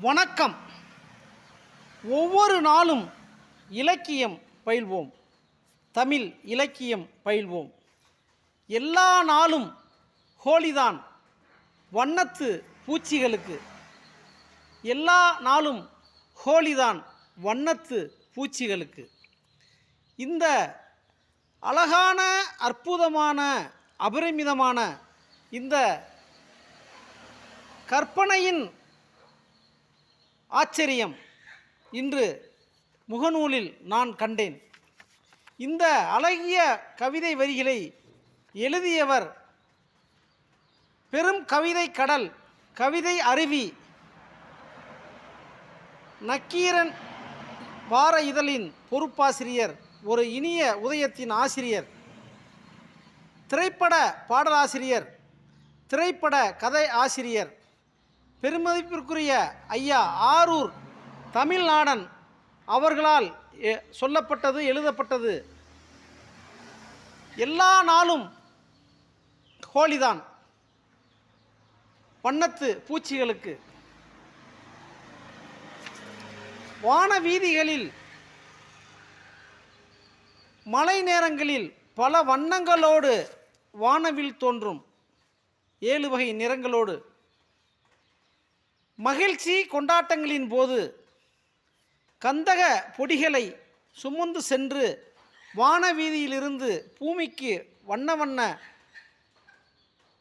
வணக்கம். ஒவ்வொரு நாளும் இலக்கியம் பயில்வோம். தமிழ் இலக்கியம் பயில்வோம். எல்லா நாளும் ஹோலிதான் வண்ணத்து பூச்சிகளுக்கு. எல்லா நாளும் ஹோலிதான் வண்ணத்து பூச்சிகளுக்கு. இந்த அழகான அற்புதமான அபரிமிதமான இந்த கற்பனையின் ஆச்சரியம். இன்று முகநூலில் நான் கண்டேன். இந்த அழகிய கவிதை வரிகளை எழுதியவர் பெரும் கவிதை கடல் கவிதை அருவி நக்கீரன் வார இதழின் பொறுப்பாசிரியர் ஒரு இனிய உதயத்தின் ஆசிரியர் திரைப்பட பாடலாசிரியர் திரைப்பட கதை ஆசிரியர் பெருமதிப்பிற்குரிய ஐயா ஆரூர் தமிழ்நாடன் அவர்களால் சொல்லப்பட்டது எழுதப்பட்டது. எல்லா நாளும் ஹோலிதான். வண்ணத்து பூச்சிகளுக்கு. வான வீதிகளில் மழை நேரங்களில் பல வண்ணங்களோடு வானவில் தோன்றும். ஏழு வகை நிறங்களோடு. மகிழ்ச்சி கொண்டாட்டங்களின் போது கந்தக பொடிகளை சுமந்து சென்று வானவீதியிலிருந்து பூமிக்கு வண்ண வண்ண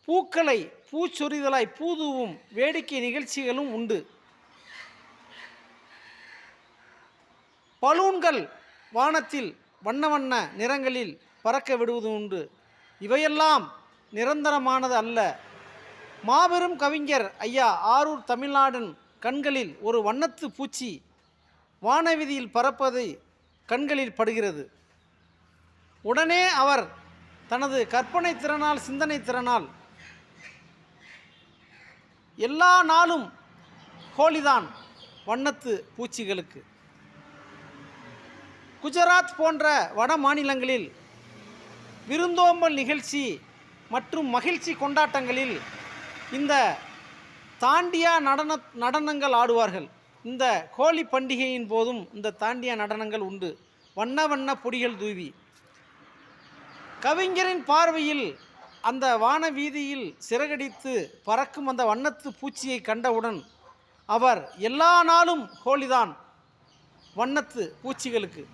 பூக்களை பூச்சொரிதலாய் பூதுவும் வேடிக்கை நிகழ்ச்சிகளும் உண்டு. பலூன்கள் வானத்தில் வண்ண வண்ண நிறங்களில் பறக்க விடுவது உண்டு. இவையெல்லாம் நிரந்தரமானது அல்ல. மாபெரும் கவிஞர் ஐயா ஆரூர் தமிழ்நாடன் கண்களில் ஒரு வண்ணத்து பூச்சி வானவீதியில் பறப்பதை கண்களில் படுகிறது. உடனே அவர் தனது கற்பனை திறனால் சிந்தனை திறனால் எல்லா நாளும் ஹோலிதான் வண்ணத்து பூச்சிகளுக்கு. குஜராத் போன்ற வட மாநிலங்களில் விருந்தோம்பல் நிகழ்ச்சி மற்றும் மகிழ்ச்சி கொண்டாட்டங்களில் இந்த தாண்டியா நடன நடனங்கள் ஆடுவார்கள். இந்த ஹோலி பண்டிகையின் போதும் இந்த தாண்டியா நடனங்கள் உண்டு. வண்ண வண்ண பொடிகள் தூவி. கவிஞரின் பார்வையில் அந்த வான வீதியில் சிறகடித்து பறக்கும் அந்த வண்ணத்து பூச்சியை கண்டவுடன் அவர் எல்லா நாளும் ஹோலிதான் வண்ணத்து பூச்சிகளுக்கு.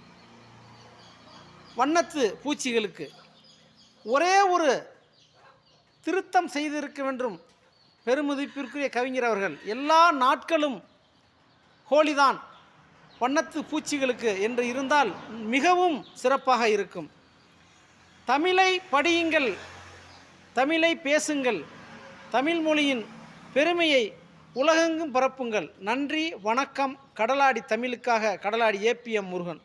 வண்ணத்து பூச்சிகளுக்கு. ஒரே ஒரு திருத்தம் செய்திருக்க வேண்டும். பெருமதிப்பிற்குரிய கவிஞர் அவர்கள் எல்லா நாட்களும் ஹோலிதான் வண்ணத்து பூச்சிகளுக்கு என்று இருந்தால் மிகவும் சிறப்பாக இருக்கும். தமிழை படியுங்கள் தமிழை பேசுங்கள் தமிழ் மொழியின் பெருமையை உலகெங்கும் பரப்புங்கள். நன்றி வணக்கம் கடலாடி தமிழுக்காக கடலாடி ஏபிஎம் முருகன்.